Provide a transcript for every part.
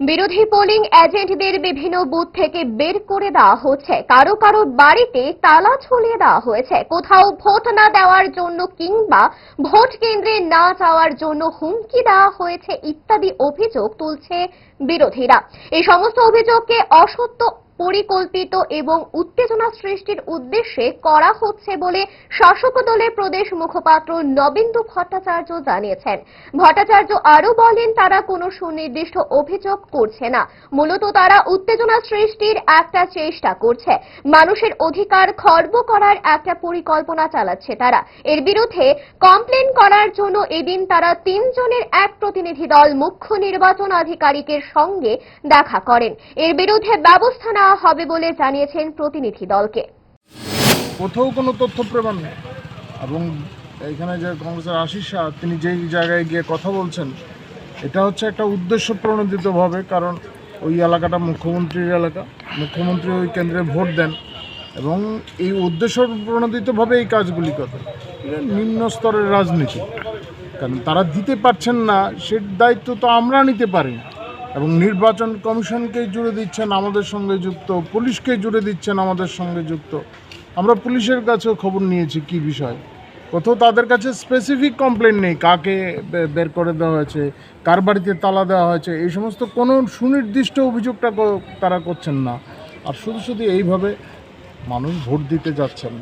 বিরোধী পোলিং এজেন্টদের বিভিন্ন বুথ থেকে বের করে দেওয়া হচ্ছে। কারও কারও বাড়িতে তালা ঝুলিয়ে দেওয়া হয়েছে। কোথাও ভোট না দেওয়ার জন্য কিংবা ভোট কেন্দ্রে না যাওয়ার জন্য হুমকি দেওয়া হয়েছে ইত্যাদি অভিযোগ তুলছে বিরোধীরা। এই সমস্ত অভিযোগকে অসত্য পরিকল্পিত এবং উত্তেজনা সৃষ্টির উদ্দেশ্যে করা হচ্ছে বলে শাসক দলের প্রদেশ মুখপাত্র নবেন্দু ভট্টাচার্য জানিয়েছেন। ভট্টাচার্য আরও বলেন, তারা কোনো সুনির্দিষ্ট অভিযোগ করছে না। মূলত তারা উত্তেজনা সৃষ্টির একটা চেষ্টা করছে। মানুষের অধিকার খর্ব করার একটা পরিকল্পনা চালাচ্ছে তারা। এর বিরুদ্ধে কমপ্লেন করার জন্য এদিন তারা তিনজনের এক প্রতিনিধি দল মুখ্য নির্বাচন আধিকারিকের সঙ্গে দেখা করেন। এর বিরুদ্ধে ব্যবস্থা নেওয়া হবে বলে জানিয়েছেন প্রতিনিধি দলকে। কোথাও কোনো তথ্য প্রমাণ নেই। এবং এখানে যে কংগ্রেসের আশিস শাহ, তিনি যেই জায়গায় গিয়ে কথা বলছেন, এটা হচ্ছে একটা উদ্দেশ্য প্রণোদিতভাবে কারণ ওই এলাকাটা মুখ্যমন্ত্রীর এলাকা। মুখ্যমন্ত্রী ওই কেন্দ্রে ভোট দেন এবং এই উদ্দেশ্য প্রণোদিতভাবে এই কাজগুলি করে নিম্ন স্তরের রাজনীতি। কারণ তারা দিতে পারছেন না, সে দায়িত্ব তো আমরা নিতে পারি না। এবং নির্বাচন কমিশনকে জুড়ে দিচ্ছেন আমাদের সঙ্গে যুক্ত, পুলিশকে জুড়ে দিচ্ছেন আমাদের সঙ্গে যুক্ত। আমরা পুলিশের কাছেও খবর নিয়েছি কি বিষয়। কোথাও তাদের কাছে স্পেসিফিক কমপ্লেন নেই, কাকে বের করে দেওয়া হয়েছে, কার বাড়িতে তালা দেওয়া হয়েছে, এই সমস্ত কোনো সুনির্দিষ্ট অভিযোগটা তারা করছেন না। আর শুধু শুধু এইভাবে মানুষ ভোট দিতে যাচ্ছেন।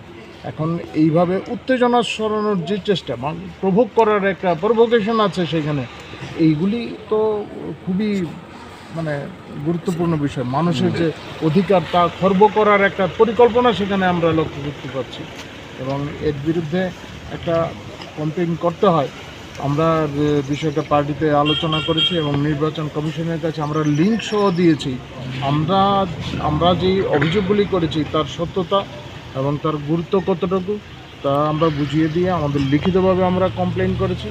এখন এইভাবে উত্তেজনা সরানোর যে চেষ্টা প্রভোগ করার একটা প্রভোকেশন আছে সেখানে, এইগুলি তো খুবই মানে গুরুত্বপূর্ণ বিষয়। মানুষের যে অধিকার তা খর্ব করার একটা পরিকল্পনা সেখানে আমরা লক্ষ্য করতে পারছি। এবং এর বিরুদ্ধে একটা কমপ্লেন করতে হয়। আমরা বিষয়টা পার্টিতে আলোচনা করেছি এবং নির্বাচন কমিশনের কাছে আমরা লিঙ্ক সহ দিয়েছি। আমরা আমরা যে অভিযোগগুলি করেছি তার সত্যতা এবং তার গুরুত্ব কতটুকু তা আমরা বুঝিয়ে দিয়ে আমাদের লিখিতভাবে আমরা কমপ্লেন করেছি।